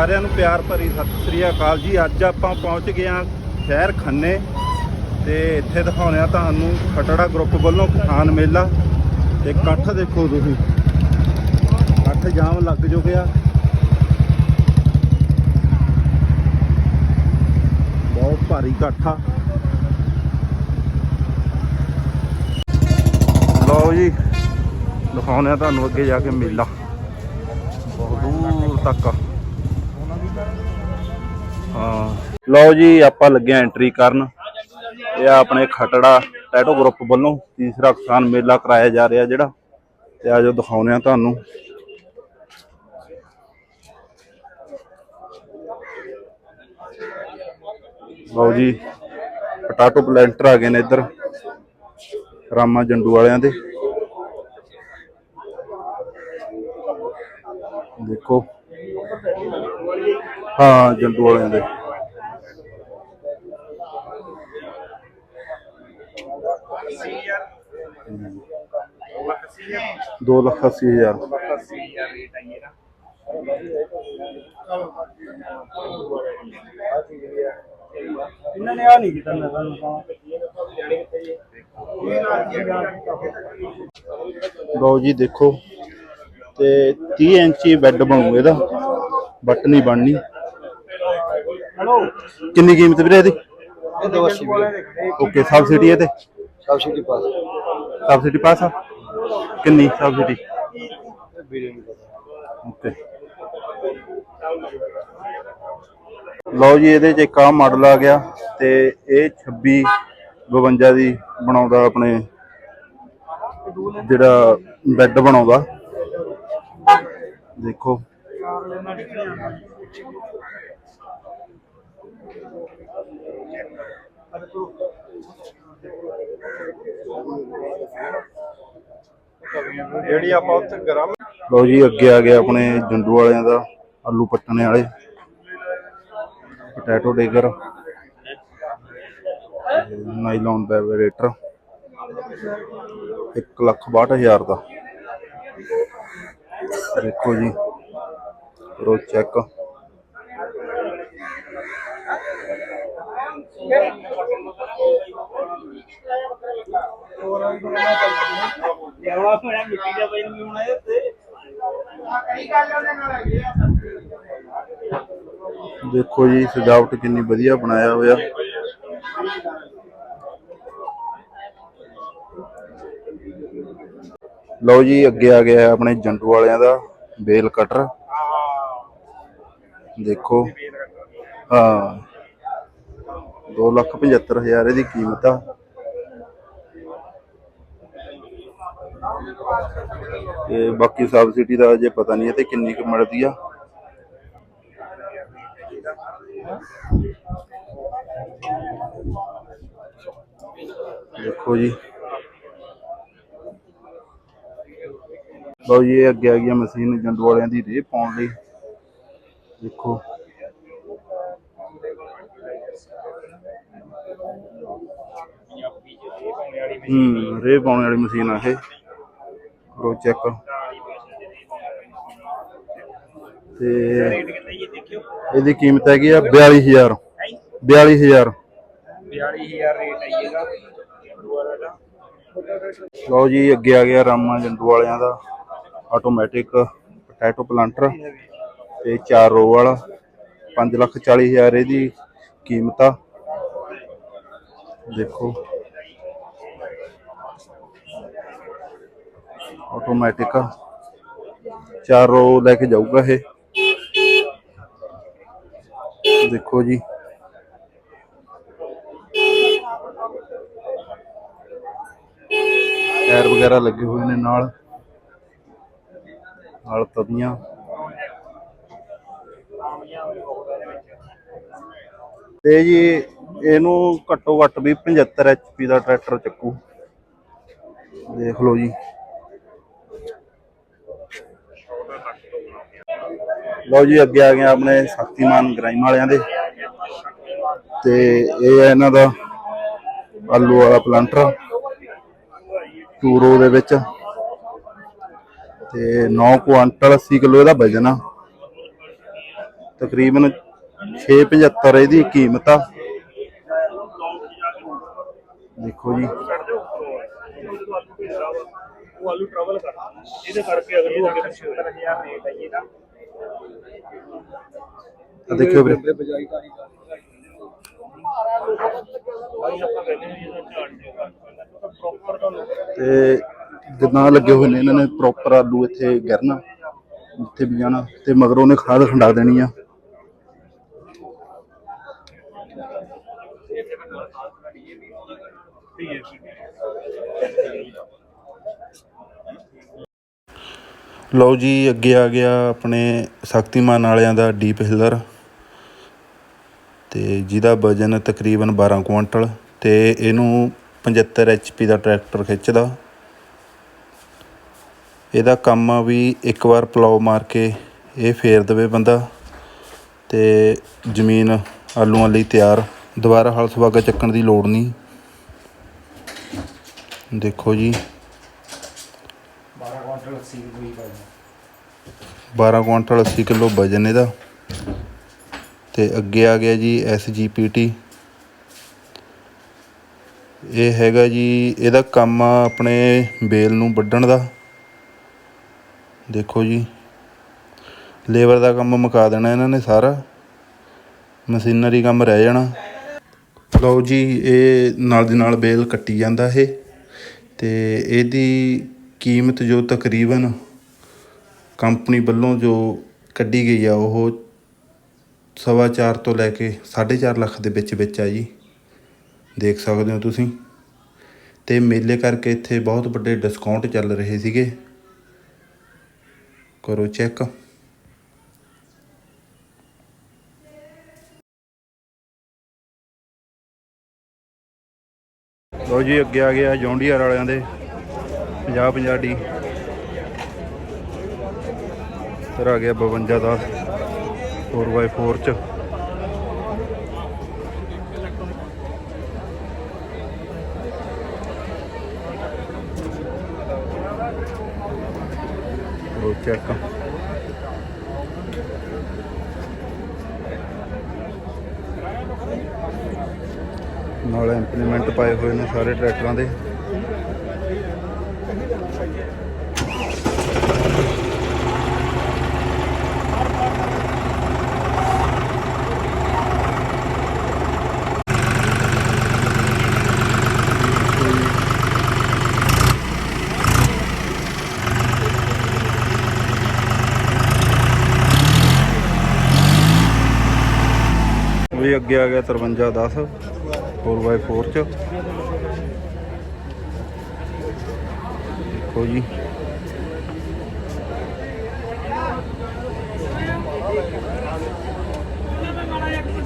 ਸਾਰਿਆਂ ਨੂੰ ਪਿਆਰ ਭਰੀ ਸਤਿ ਸ੍ਰੀ ਅਕਾਲ ਜੀ। ਅੱਜ ਆਪਾਂ ਪਹੁੰਚ ਗਏ ਹਾਂ ਸ਼ਹਿਰ ਖੰਨੇ ਤੇ ਇੱਥੇ ਦਿਖਾਉਂਦੇ ਆ ਤੁਹਾਨੂੰ ਖਟੜਾ ਗਰੁੱਪ ਵੱਲੋਂ ਕਿਸਾਨ ਮੇਲਾ ਤੇ ਇਕੱਠ ਦੇਖੋ ਤੁਸੀਂ। ਇਕੱਠ ਜਾਮ ਲੱਗ ਚੁੱਕਿਆ ਬਹੁਤ ਭਾਰੀ ਇਕੱਠ ਆ। ਲਓ ਜੀ, ਦਿਖਾਉਂਦੇ ਆ ਤੁਹਾਨੂੰ ਅੱਗੇ ਜਾ ਕੇ ਮੇਲਾ। ਬਹੁਤ ਦੂਰ ਤੱਕ ਹਾਂ। ਲਓ ਜੀ, ਆਪਾਂ ਲੱਗੇ ਐਂਟਰੀ ਕਰਨ। ਇਹ ਆਪਣੇ ਖਟੜਾ ਟੈਟੋ ਗਰੁੱਪ ਵੱਲੋਂ ਤੀਸਰਾ ਕਿਸਾਨ ਮੇਲਾ ਕਰਾਇਆ ਜਾ ਰਿਹਾ ਜਿਹੜਾ। ਤੇ ਆਜੋ ਦਿਖਾਉਂਦੇ ਆ ਤੁਹਾਨੂੰ। ਲਓ ਜੀ, ਪਟਾਟੋ ਪਲੈਂਟਰ ਆ ਗਏ ਨੇ ਇੱਧਰ। ਰਾਮਾ ਜੰਡੂ ਵਾਲਿਆਂ ਦੇ। ਦੇਖੋ। ਹਾਂ ਜੰਡੂ ਵਾਲਿਆਂ ਦੇ। ਦੋ ਲੱਖ ਅੱਸੀ ਹਜ਼ਾਰ। ਇਹਨਾਂ ਨੇ ਆ ਨਹੀਂ ਕੀਤਾ ਮੈਂ ਤੁਹਾਨੂੰ ਲਓ ਜੀ ਦੇਖੋ। ਤੇ 30 ਇੰਚੀ ਬੈੱਡ ਬਣੂ ਇਹਦਾ। ਬੱਟ ਨਹੀਂ ਬਣਨੀ। ਕਿੰਨੀ ਕੀਮਤ ਵੀਰੇ ਇਹਦੀ? ਇਹ ਓਕੇ ਸਬਸਿਡੀ ਇਹਦੇ? ਸਬਸਿਡੀ ਪਾਸ ਸਬਸਿਡੀ ਪਾਸ ਆ? ਕਿੰਨੀ ਸਬਸਿਡੀ ਪਤਾ ਓਕੇ ਲਓ ਜੀ ਇਹਦੇ 'ਚ ਇੱਕ ਆ ਮਾਡਲ ਆ ਗਿਆ ਤੇ ਇਹ 26 52 ਦੀ ਬਣਾਉਂਦਾ ਆਪਣੇ ਜਿਹੜਾ ਬੈੱਡ ਬਣਾਉਂਦਾ। ਦੇਖੋ। ਜਿਹੜੀ ਆਪਾਂ ਉੱਥੇ ਗਰਮ ਲਓ ਜੀ, ਅੱਗੇ ਆ ਗਿਆ ਆਪਣੇ ਜੰਡੂ ਵਾਲਿਆਂ ਦਾ ਆਲੂ ਪੱਟਣੇ ਵਾਲੇ। ਪੋਟੈਟੋ ਡੇਗਰ ਨਾਈਲੌਨ ਬੈਵਰੇਟਰ 1 ਲੱਖ 62000 ਦਾ। ਦੇਖੋ ਜੀ, ਕਰੋ ਚੈੱਕ ਯਾਰਾ ਹੋਇਆ ਮਿੱਟੀ ਦਾ ਬਈ ਨਹੀਂ ਹੋਣਾ ਤੇ। ਦੇਖੋ ਜੀ ਸਜਾਵਟ ਕਿੰਨੀ ਵਧੀਆ ਬਣਾਇਆ ਹੋਇਆ। ਲਓ ਜੀ ਅੱਗੇ ਆ ਗਿਆ ਆਪਣੇ ਜੰਡੂ ਵਾਲਿਆਂ ਦਾ ਬੇਲ ਕਟਰ। ਦੇਖੋ। ਹਾਂ। 275000 ਇਹਦੀ ਕੀਮਤ ਆ। ਤੇ ਬਾਕੀ ਸਬਸਿਡੀ ਦਾ ਅਜੇ ਪਤਾ ਨਹੀਂ ਹੈ ਤੇ ਕਿੰਨੀ ਕੁ ਮਿਲਦੀ ਆ। ਦੇਖੋ ਜੀ। ਲਓ ਜੀ ਅੱਗੇ ਆ ਗਈ ਆ ਮਸ਼ੀਨ ਜੰਡੂ ਵਾਲਿਆਂ ਦੀ ਰੇਹ ਪਾਉਣ ਲਈ। ਦੇਖੋ। ਹੂੰ, ਰੇਹ ਪਾਉਣ ਵਾਲੀ ਮਸ਼ੀਨ ਆ ਇਹ। ਕਰੋ ਚੈੱਕ ਤੇ ਇਹਦੀ ਕੀਮਤ ਹੈਗੀ ਆ 42000 42000 42000 ਰੇਟ ਹੈ ਇਹਦਾ। ਲਓ ਜੀ ਅੱਗੇ ਆ ਗਿਆ ਰਾਮਾ ਜੰਡੂ ਵਾਲਿਆਂ ਦਾ ਆਟੋਮੈਟਿਕ ਪੋਟੈਟੋ ਪਲਾਂਟਰ ਤੇ 4 ਰੋ ਵਾਲਾ। 540000 ਇਹਦੀ ਕੀਮਤ ਆ। ਦੇਖੋ। ਆਟੋਮੈਟਿਕ ਚਾਰ ਰੋ ਲੈ ਕੇ ਜਾਊਗਾ ਇਹ। ਦੇਖੋ ਜੀ। ਟਾਇਰ ਵਗੈਰਾ ਲੱਗੇ ਹੋਏ ਨੇ ਨਾਲ। ਨਾਲ ਤਵੀਆਂ ਤੇ ਜੀ, ਇਹਨੂੰ ਘੱਟੋ ਘੱਟ ਵੀ 75 ਐਚਪੀ ਦਾ ਟਰੈਕਟਰ ਚੱਕੂ। ਦੇਖ ਲਓ ਜੀ। ਲਓ ਜੀ, ਅੱਗੇ ਆ ਗਏ ਆਪਣੇ ਸ਼ਕਤੀਮਾਨ ਗਰਾਈਮ ਵਾਲਿਆਂ ਦੇ। ਤੇ ਇਹ ਹੈ ਇਹਨਾਂ ਦਾ ਆਲੂ ਵਾਲਾ ਪਲਾਂਟਰ ਟੂਰੋ ਦੇ ਵਿੱਚ। ਤੇ 9 ਕੁਆਂਟਲ 80 ਕਿਲੋ ਇਹਦਾ ਵਜਨ ਆ। ਤਕਰੀਬਨ 675 ਇਹਦੀ ਕੀਮਤ ਆ। ਦੇਖੋ ਜੀ। ਉਹ ਆਲੂ ਟਰਬਲ ਕਰਦਾ। ਇਹਦੇ ਕਰਕੇ ਅਗਰ ਅੱਗੇ 70000 ਰੇਟ ਹੈ ਇਹਦਾ। ਆ ਦੇਖਿਓ ਵੀਰੇ। ਤੇ ਜਿੱਦਾਂ ਲੱਗੇ ਹੋਏ ਨੇ ਇਹਨਾਂ ਨੇ ਪ੍ਰੋਪਰ ਆਲੂ ਇੱਥੇ ਗਿਰਨਾ ਇੱਥੇ ਵੀ ਜਾਣਾ ਤੇ ਮਗਰੋਂ ਨੇ ਖਾਦ ਖੰਡਾ ਦੇਣੀ ਆ। ਲਓ ਜੀ ਅੱਗੇ ਆ ਗਿਆ ਆਪਣੇ ਸ਼ਕਤੀਮਾਨ ਵਾਲਿਆਂ ਦਾ ਡੀਪ ਹਿੱਲਰ ਤੇ ਜਿਹਦਾ ਵਜਨ ਤਕਰੀਬਨ 12 ਕੁਇੰਟਲ ਤੇ ਇਹਨੂੰ 75 ਐਚਪੀ ਦਾ ਟਰੈਕਟਰ ਖਿੱਚਦਾ। ਇਹਦਾ ਕੰਮ ਆ ਵੀ ਇੱਕ ਵਾਰ ਪਲਾਉ ਮਾਰ ਕੇ ਇਹ ਫੇਰ ਦੇਵੇ ਬੰਦਾ ਤੇ ਜ਼ਮੀਨ ਆਲੂਆਂ ਲਈ ਤਿਆਰ। ਦੁਬਾਰਾ ਹਲ ਸੁਹਾਗਾ ਚੱਕਣ ਦੀ ਲੋੜ ਨਹੀਂ। ਦੇਖੋ ਜੀ। 12 ਕੁਇੰਟਲ 80 ਕਿਲੋ ਵਜਨ ਇਹਦਾ। ਤੇ ਅੱਗੇ ਆ ਗਿਆ ਜੀ ਐਸਜੀਪੀਟੀ ਇਹ ਹੈਗਾ ਜੀ, ਇਹਦਾ ਕੰਮ ਆ ਆਪਣੇ ਬੇਲ ਨੂੰ ਵੱਢਣ ਦਾ। ਦੇਖੋ ਜੀ, ਲੇਬਰ ਦਾ ਕੰਮ ਮੁਕਾ ਦੇਣਾ ਇਹਨਾਂ ਨੇ ਸਾਰਾ। ਮਸ਼ੀਨਰੀ ਕੰਮ ਰਹਿ ਜਾਣਾ। ਲਓ ਜੀ, ਇਹ ਨਾਲ ਦੀ ਨਾਲ ਬੇਲ ਕੱਟੀ ਜਾਂਦਾ ਇਹ। ਤੇ ਇਹਦੀ ਕੀਮਤ ਜੋ ਤਕਰੀਬਨ ਕੰਪਨੀ ਵੱਲੋਂ ਜੋ ਕੱਢੀ ਗਈ ਆ, ਉਹ ਸਵਾ ਚਾਰ ਤੋਂ ਲੈ ਕੇ 4.5 ਲੱਖ ਦੇ ਵਿੱਚ ਵਿੱਚ ਆ ਜੀ। ਦੇਖ ਸਕਦੇ ਹੋ ਤੁਸੀਂ। ਤੇ ਮੇਲੇ ਕਰਕੇ ਇੱਥੇ ਬਹੁਤ ਵੱਡੇ ਡਿਸਕਾਊਂਟ ਚੱਲ ਰਹੇ ਸੀਗੇ। ਕਰੋ ਚੈੱਕ ਲੋ ਜੀ, ਅੱਗੇ ਆ ਗਿਆ ਜੌਂਡੀਆਰ ਵਾਲਿਆਂ ਦੇ 50 50 ਡੀ। ਫਿਰ ਆ ਗਿਆ 52 ਦਾ। 4x4 ਚ ਲੋ ਚੈੱਕ ਨਾਲ ਇੰਪਲੀਮੈਂਟ ਪਾਏ ਹੋਏ ਨੇ ਸਾਰੇ ਟਰੈਕਟਰਾਂ ਦੇ ਵੀ ਅੱਗੇ ਆ ਗਿਆ 5310 4x4 ਚ। ਦੇਖੋ ਜੀ।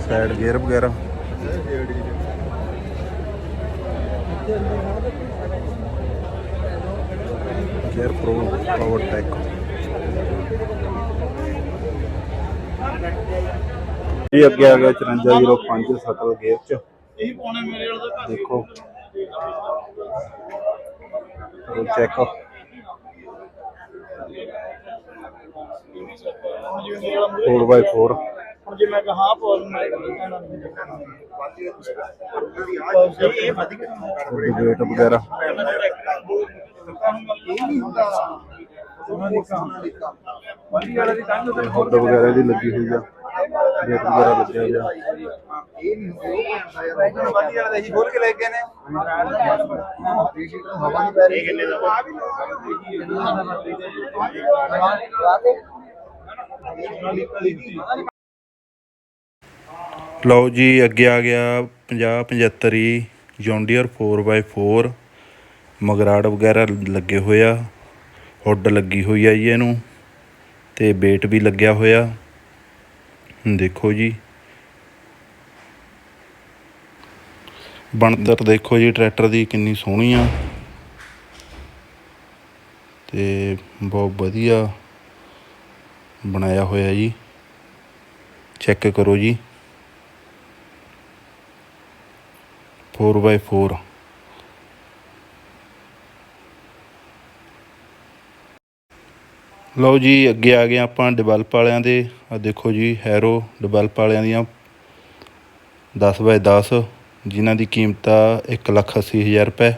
ਸਾਈਡ ਗੇਅਰ ਵਗੈਰਾ। ਗੇਅਰ ਪ੍ਰੋ ਪਾਵਰ ਟੈਕ ਇਹ ਅੱਗੇ ਆ ਗਿਆ 5405 ਸਟਲ ਗੇਅਰ ਚ। ਇਹੀ ਪਾਉਣੇ ਮੇਰੇ ਵਾਲਾ ਤਾਂ ਦੇਖੋ। ਕਰੋ ਚੈੱਕ ਵਾਲਾ ਮੂਹਰੇ 4x4 ਹੁਣ ਜੇ ਮੈਂ ਕਹਾਂ ਪੌਲ ਮੈਂ ਕਹਿਣਾ ਨਹੀਂ ਇਹ ਵਧੀਆ ਵੇਟ ਵਗੈਰਾ। ਇਹ ਨਹੀਂ ਹੁੰਦਾ। ਉਹਨਾਂ ਦੀ ਕਹਾਣੀ। ਵਾਲਾ ਦੀ ਤਾਂ ਵਗੈਰਾ ਦੀ ਲੱਗੀ ਹੋਈ ਆ। ਵੇਟ ਵਗੈਰਾ ਲੱਗਿਆ। ਹੋਇਆ ਇਹ ਨਹੀਂ ਹੁੰਦਾ ਵਾਲੀ ਵਾਲਾ ਅਸੀਂ ਖੋਲ ਕੇ ਲੈ ਗਏ ਨੇ ਹਵਾ ਨਹੀਂ ਪੈ ਰਹੀ ਕਿੰਨੇ ਦਾ ਲਓ ਜੀ ਅੱਗੇ ਆ ਗਿਆ 50 75 ਜੌਂਡੀਅਰ 4x4 ਮਗਰਾੜ ਵਗੈਰਾ ਲੱਗੇ ਹੋਏ ਆ। ਹੁੱਡ ਲੱਗੀ ਹੋਈ ਆ ਜੀ ਇਹਨੂੰ। ਤੇ ਵੇਟ ਵੀ ਲੱਗਿਆ ਹੋਇਆ। ਦੇਖੋ ਜੀ। ਬਣਤਰ ਦੇਖੋ ਜੀ, ਟਰੈਕਟਰ ਦੀ ਕਿੰਨੀ ਸੋਹਣੀ ਆ। ਤੇ ਬਹੁਤ ਵਧੀਆ ਬਣਾਇਆ ਹੋਇਆ ਜੀ। ਚੈੱਕ ਕਰੋ ਜੀ। 4x4 ਲਓ ਜੀ, ਅੱਗੇ ਆ ਗਏ ਆਪਾਂ ਡਿਵੈਲਪ ਵਾਲਿਆਂ ਦੇ। ਆ ਦੇਖੋ ਜੀ ਹੈਰੋ ਡਿਵੈਲਪ ਵਾਲਿਆਂ ਦੀਆਂ 10 ਬਾਏ 10 ਜਿਨ੍ਹਾਂ ਦੀ ਕੀਮਤ ਆ ਇੱਕ ਲੱਖ ਅੱਸੀ ਹਜ਼ਾਰ ਰੁਪਏ।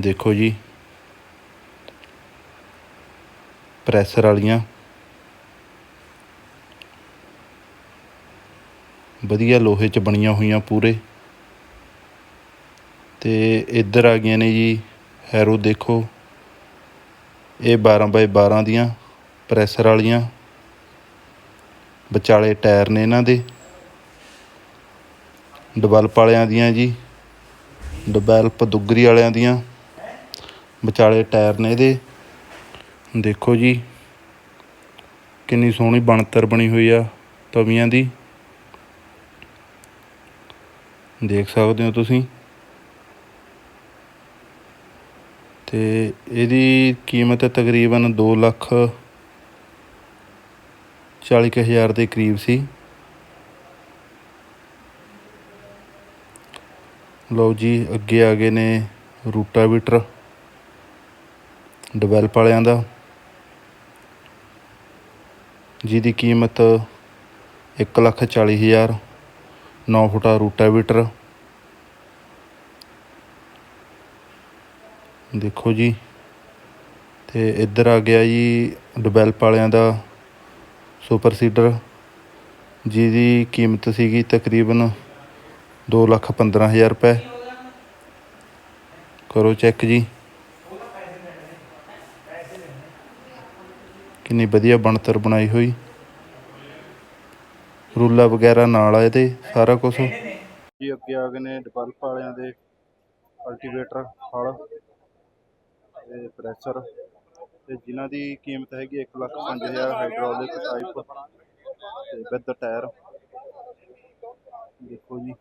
ਦੇਖੋ ਜੀ ਪ੍ਰੈਸਰ ਵਾਲੀਆਂ। ਵਧੀਆ ਲੋਹੇ 'ਚ ਬਣੀਆਂ ਹੋਈਆਂ ਪੂਰੇ। ਤੇ ਇੱਧਰ ਆ ਗਈਆਂ ਨੇ ਜੀ ਹੈਰੋ ਦੇਖੋ। ਇਹ 12 ਬਾਈ 12 ਦੀਆਂ ਪ੍ਰੈਸਰ ਵਾਲੀਆਂ ਵਿਚਾਲੇ ਟਾਇਰ ਨੇ ਇਹਨਾਂ ਦੇ। ਡਿਵੈਲਪ ਵਾਲਿਆਂ ਦੀਆਂ ਜੀ ਡਿਵੈਲਪ ਦੁੱਗਰੀ ਵਾਲਿਆਂ ਦੀਆਂ ਵਿਚਾਲੇ ਟਾਇਰ ਨੇ ਇਹਦੇ। ਦੇਖੋ ਜੀ, ਕਿੰਨੀ ਸੋਹਣੀ ਬਣਤਰ ਬਣੀ ਹੋਈ ਆ ਤਵੀਆਂ ਦੀ। ਦੇਖ ਸਕਦੇ ਹੋ ਤੁਸੀਂ। ਤੇ ਇਹਦੀ ਕੀਮਤ ਤਕਰੀਬਨ 2 ਲੱਖ 40 ਕੁ ਹਜ਼ਾਰ ਦੇ ਕਰੀਬ ਸੀ। ਲਓ ਜੀ, ਅੱਗੇ ਆ ਗਏ ਨੇ ਰੂਟਾਵੀਟਰ ਡਿਵੈਲਪ ਵਾਲਿਆਂ ਦਾ, ਜਿਹਦੀ ਕੀਮਤ 1 ਲੱਖ 40 ਹਜ਼ਾਰ 9 ਫੁੱਟਾ ਰੂਟਾਵੀਟਰ ਦੇਖੋ ਜੀ। ਤੇ ਇੱਧਰ ਆ ਗਿਆ ਜੀ ਡਿਵੈਲਪ ਵਾਲਿਆਂ ਦਾ ਸੁਪਰ ਸੀਡਰ। ਜਿਹਦੀ ਕੀਮਤ ਸੀਗੀ ਤਕਰੀਬਨ 2 ਲੱਖ 15 ਹਜ਼ਾਰ ਰੁਪਏ। ਕਰੋ ਚੈੱਕ ਜੀ। ਕਿੰਨੀ ਵਧੀਆ ਬਣਤਰ ਬਣਾਈ ਹੋਈ। ਰੂਲਾ ਵਗੈਰਾ ਨਾਲ ਆ ਇਹਦੇ, ਸਾਰਾ ਕੁਝ ਜੀ ਅੱਗੇ ਆ ਗਏ ਨੇ ਡਿਵੈਲਪ ਵਾਲਿਆਂ ਦੇ ਕਲਟੀਵੇਟਰ ਹਲ। ਤੇ ਪ੍ਰੈਸ਼ਰ ਤੇ ਜਿਨ੍ਹਾਂ ਦੀ ਕੀਮਤ ਹੈਗੀ 1 ਲੱਖ 5000 ਹਾਈਡ੍ਰੋਲਿਕ ਟਾਈਪ ਤੇ ਵਿਦ ਟਾਇਰ ਦੇਖੋ ਜੀ।